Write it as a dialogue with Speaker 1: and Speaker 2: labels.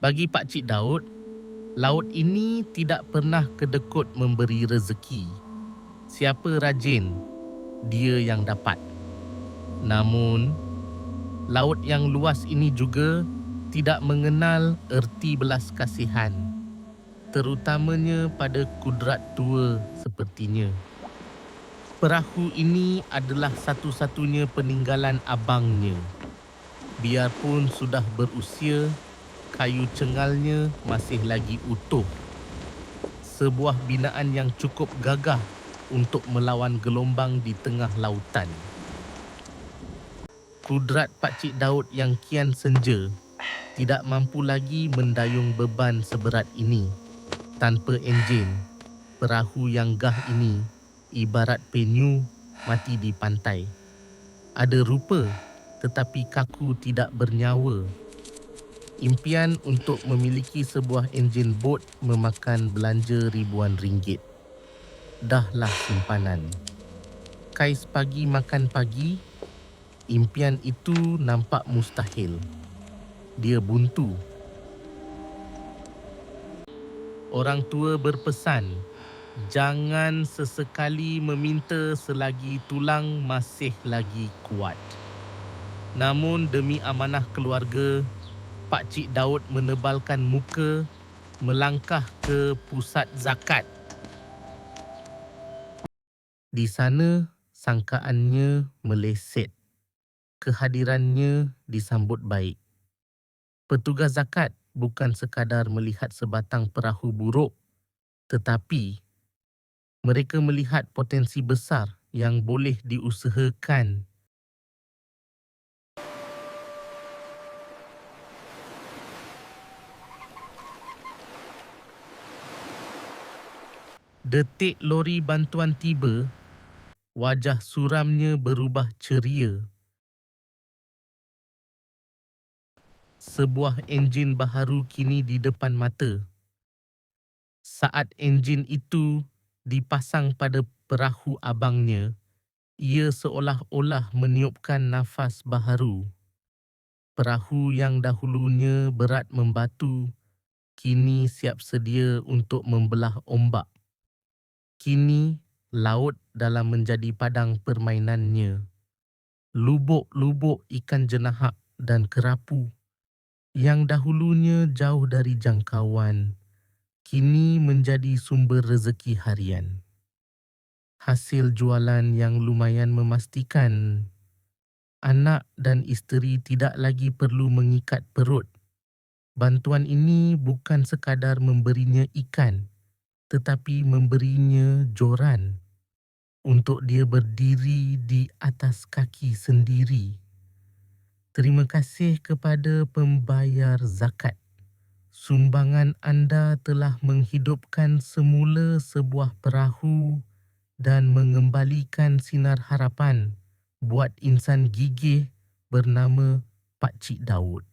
Speaker 1: Bagi Pak Cik Daud, laut ini tidak pernah kedekut memberi rezeki. Siapa rajin, dia yang dapat. Namun, laut yang luas ini juga tidak mengenal erti belas kasihan, terutamanya pada kudrat tua sepertinya. Perahu ini adalah satu-satunya peninggalan abangnya. Biarpun sudah berusia, kayu cengalnya masih lagi utuh. Sebuah binaan yang cukup gagah untuk melawan gelombang di tengah lautan. Kudrat Pak Cik Daud yang kian senja tidak mampu lagi mendayung beban seberat ini. Tanpa enjin, perahu yang gah ini ibarat penyu mati di pantai. Ada rupa tetapi kaku tidak bernyawa Impian untuk memiliki sebuah enjin bot memakan belanja ribuan ringgit. Dahlah simpanan. Kais pagi makan pagi, impian itu nampak mustahil. Dia buntu. Orang tua berpesan, jangan sesekali meminta selagi tulang masih lagi kuat. Namun demi amanah keluarga, Pak Cik Daud menebalkan muka melangkah ke pusat zakat. Di sana sangkaannya meleset. Kehadirannya disambut baik. Petugas zakat bukan sekadar melihat sebatang perahu buruk tetapi mereka melihat potensi besar yang boleh diusahakan Detik lori bantuan tiba, wajah suramnya berubah ceria. Sebuah enjin baharu kini di depan mata. Saat enjin itu dipasang pada perahu abangnya, ia seolah-olah meniupkan nafas baharu. Perahu yang dahulunya berat membatu, kini siap sedia untuk membelah ombak. Kini, laut dalam menjadi padang permainannya. Lubuk-lubuk ikan jenahak dan kerapu yang dahulunya jauh dari jangkauan, kini menjadi sumber rezeki harian. Hasil jualan yang lumayan memastikan anak dan isteri tidak lagi perlu mengikat perut. Bantuan ini bukan sekadar memberinya ikan, tetapi memberinya joran untuk dia berdiri di atas kaki sendiri. Terima kasih kepada pembayar zakat. Sumbangan anda telah menghidupkan semula sebuah perahu dan mengembalikan sinar harapan buat insan gigih bernama Pak Cik Daud.